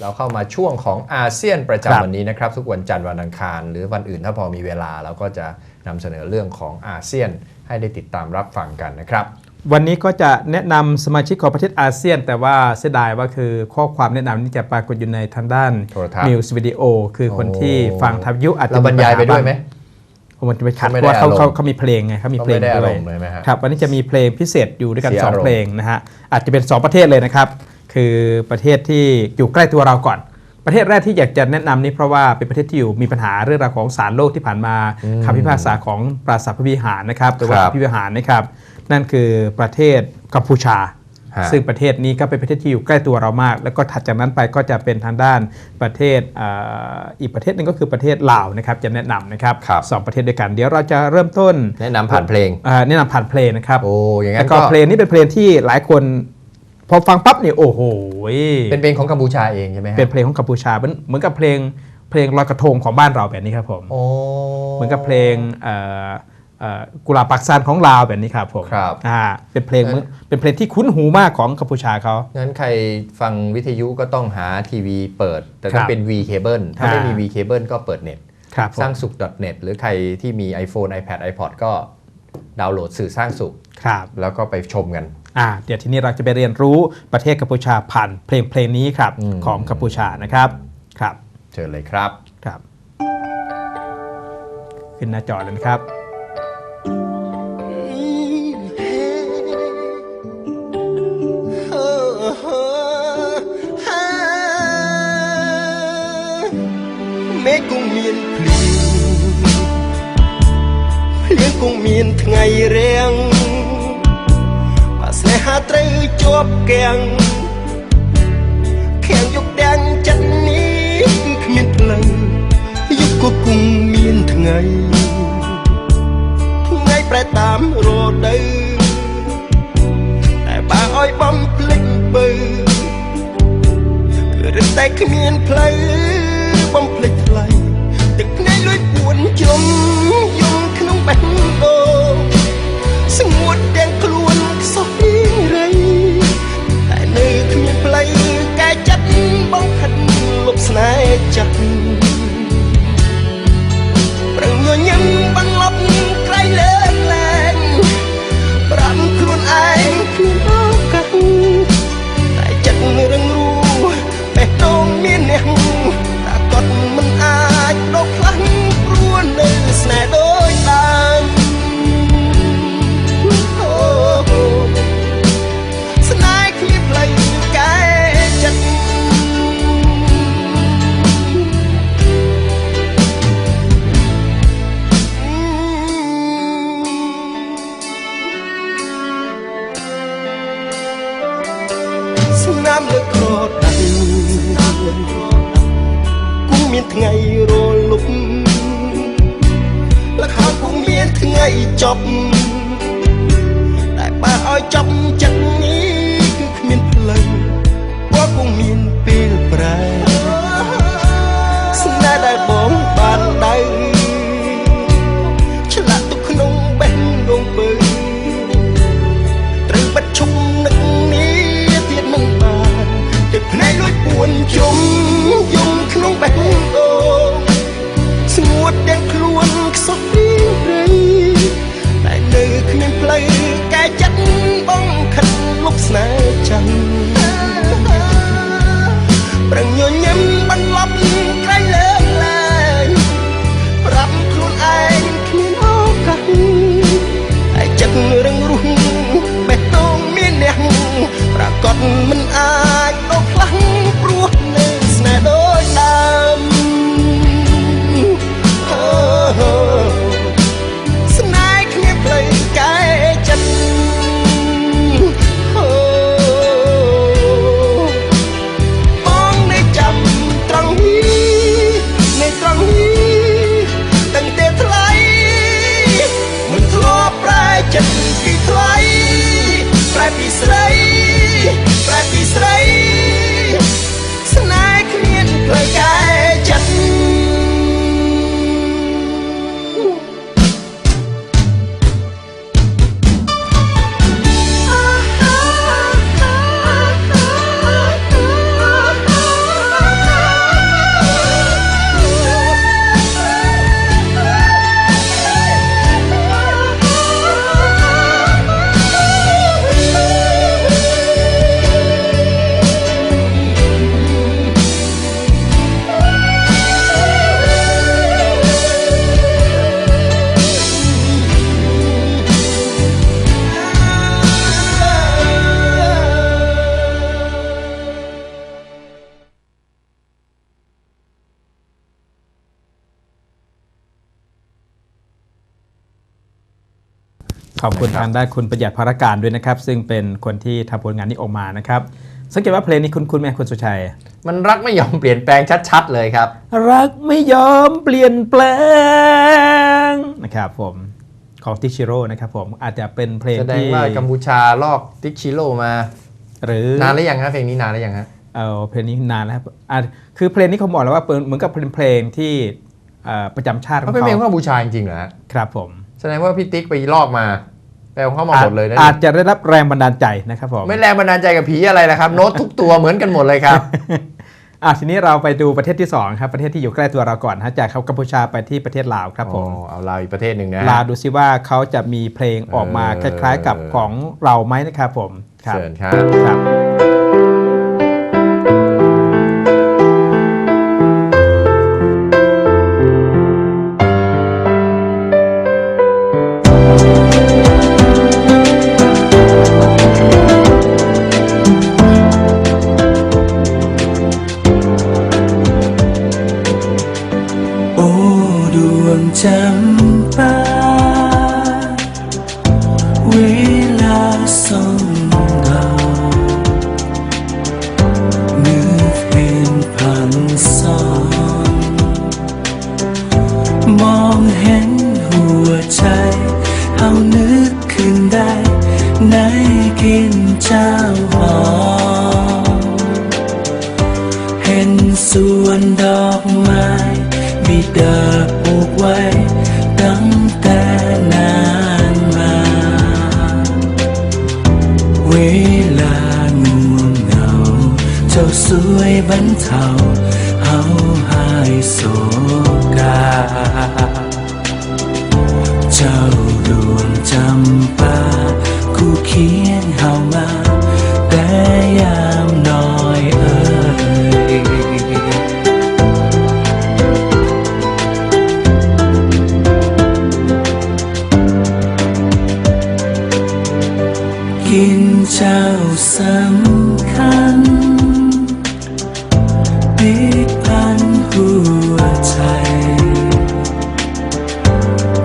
เราเข้ามาช่วงของอาเซียนประครับจำวันนี้นะครับทุกวันจันทร์วันอังคาร หรือวันอื่นถ้าพอมีเวลาเราก็จะนำเสนอเรื่องของอาเซียนให้ได้ติดตามรับฟังกันนะครับ วันนี้ก็จะแนะนำสมาชิกของประเทศอาเซียน แต่ว่าเสียดายว่าคือข้อความแนะนำนี้จะปรากฏอยู่ในทางด้านโทรทัศน์นิวส์วิดีโอคือคนโอ้ที่ฟังทับยุอาจจะเราบรรยายไปด้วยไหมผมจะไปขัดเขาไม่เพได้ราะว่าเขาอารมณ์เขาเขามีเพลงไงเขามีเพลงเขาไม่ได้ด้อาวรยมณ์เลยไหมฮะครับวันนี้จะมีเพลงพิเศษอยู่ด้วยกันเสียสองอารมณ์เพลงนะฮะอาจจะเป็นสองประเทศเลยนะครับ คือประเทศที่อยู่ใกล้ตัวเราก่อน ประเทศแรกที่อยากจะแนะนำนี่เพราะว่าเป็นประเทศที่อยู่มีปัญหาเรื่องราวของศาลโลกที่ผ่านมาคำพิพากษาของปราสาทพระวิหารนะครับหรือว่าครับพระวิหารนะครับ นั่นคือประเทศกัมพูชาฮะซึ่งประเทศนี้ก็เป็นประเทศที่อยู่ใกล้ตัวเรามาก แล้วก็ถัดจากนั้นไปก็จะเป็นทางด้านประเทศเอ่ออีกประเทศหนึงก็คือประเทศลาวนะครับจะแนะนำนะครับครับสองประเทศด้วยกัน เดี๋ยวเราจะเริ่มต้นแนะนำผ่านเพลงเอ่อแนะนำผ่านเพลงนะครับโอ้อย่างนั้แล้วนก็ก็เพลงนี้เป็นเพลงที่หลายคน พอฟังปั๊บเนี่ยโอ้โหเป็นเพลงของกัมพูชาเองใช่ไหมฮะเป็นเพลงของกัมพูชาเหมือนเหมือนกับเพลงเพลงลอยกระทงของบ้านเราแบบนี้ครับผมโอ้เหมือนกับเพลงเอ่อเอ่อกุหลาบปักซานของลาวแบบนี้ครับผมครับอ่าเป็นเพลงเหมือนเป็นเพลงที่คุ้นหูมากของกัมพูชาเขางั้นใครฟังวิทยุก็ต้องหาทีวีเปิด แต่ครัต้องบเป็น V cable ถ้าไม่มีอ่า V cable ก็เปิดเน็ตครับผมสร้างสุข .net หรือใครที่มี iPhone iPad iPod ก็ดาวน์โหลดสื่อสร้างสุขครับแล้วก็ไปชมกัน อ่าเดี๋ยวทีนี้เราจะไปเรียนรู้ประเทศกัมพูชาผ่านเพลงเพลงนี้ครับอของกัมพูชานะครับครับเชิญเลยครับ ครับ ขึ้นหน้าจอแล้วนะครับเมฆก็มีนพลียงเพลียงก็มีนไงเรียง ជាប់គាំងខាំងយកទាំងចិត្តនេះគឺគ្មានផ្លូវយុគក៏គង់មានថ្ងៃថ្ងៃប្រែតាមរដូវតែបើឲ្យបំភ្លេចបើរឹតតែគ្មានផ្លូវ ចប់តែបើឲ្យចប់ចិត្តនេះគឺគ្មានផ្លូវព្រោះគង់មានពេលប្រែ ขอบคุณนะครับทางด้านคุณประหยัดภารการด้วยนะครับ ซึ่งเป็นคนที่ทำผลงานนี้ออกมานะครับสังเกตว่าเพลงนี้คุณคุณแม่คุณสุชัย มันรักไม่ยอมเปลี่ยนแปลงชัด ๆ เลยครับ รักไม่ยอมเปลี่ยนแปลงนะครับผมของติชิโร่นะครับผมอาจจะเป็นเพลงแสดงที่ว่ากัมพูชาลอกติ๊กชิโร่มา หรือนานหรือยังฮะเพลงนี้นานหรือยังฮะเอาเพลงนี้นานแล้วครับอะคือเพลงนี้เขาบอกแล้วว่าเป็นเหมือนกับเป็นเพลงที่เอ่อประจำชาติขอเขางเป็นเพลงเขากัมพูชาจริงๆเหรอฮะครับผม แสดงว่าพี่ติ๊กไปลอกมา แปลของเขามาหมดเลยนะอาจจะได้รับแรงบันดาลใจนะครับผมไม่แรงบันดาลใจกับผีอะไรล่ะครับโน้ตทุกตัวเหมือนกันหมดเลยครับอะทีนี้เราไปดูประเทศที่สองครับประเทศที่อยู่ใกล้ตัวเราก่อนนะฮะจากกัมพูชาไปที่ประเทศลาวครับผมอ๋อเอาลาวอีกประเทศหนึ่งนะฮะลาวดูซิว่าเขาจะมีเพลงออกมาคเออล้าย ๆ กับของเราไหมนะครับผมครับเชิญครับ สวยบร ดพันหัวใจ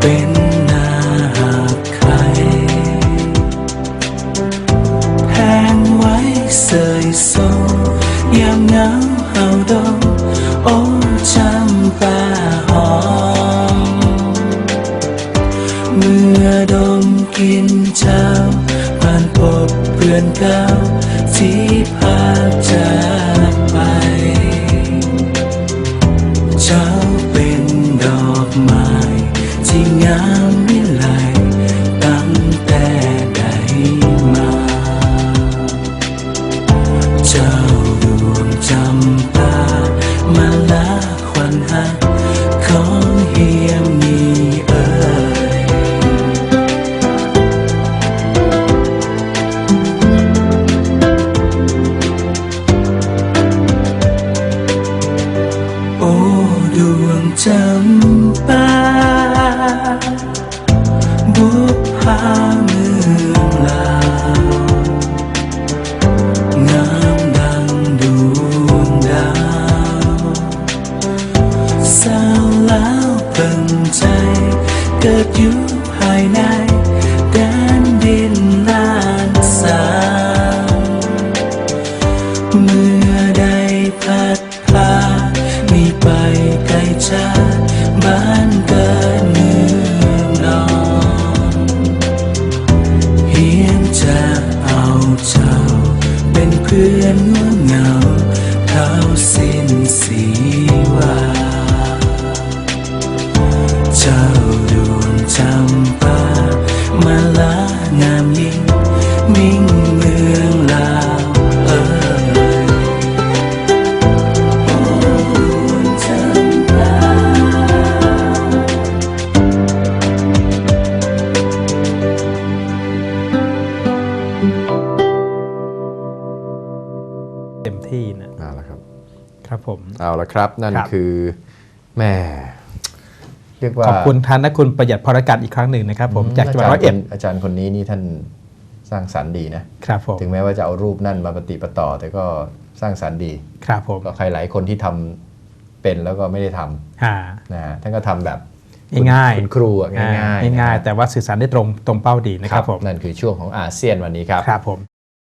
เป็นนาหักใครแพงไว้เสยโซยามเหงาเฮาดงโอ้จำปาหอม เมื่อดมกินเจ้าผ่านพบเพื่อนเก่าที่พา วงจำปาบุพพาเมืองลาว เป็นเพื่อนง่วงเหงาเท้าสิ้นสีวาเจ้าดวงจำ ละครับ นั่นครับคือแหม่เรียกว่าขอบคุณท่านนะคุณประหยัดพรการอีกครั้งหนึ่งนะครับ ผมจากจังหวัดร้อยเอ็ดอาจารย์คนนี้นี่ท่านสร้างสรรค์ดีนะครับผมถึงแม้ว่าจะเอารูปนั่นมาปฏิปต่อ แต่ก็สร้างสรรค์ดีครับผมก็ใครหลายคนที่ทำเป็นแล้วก็ไม่ได้ทำอ่านะฮะท่านก็ทำแบบง่ายๆคุณครูอะง่ายๆง่ายๆแต่ว่าสื่อสารได้ตรงตรงเป้าดีนะครับผมนั่นคือช่วงของอาเซียนวันนี้ครับครับผม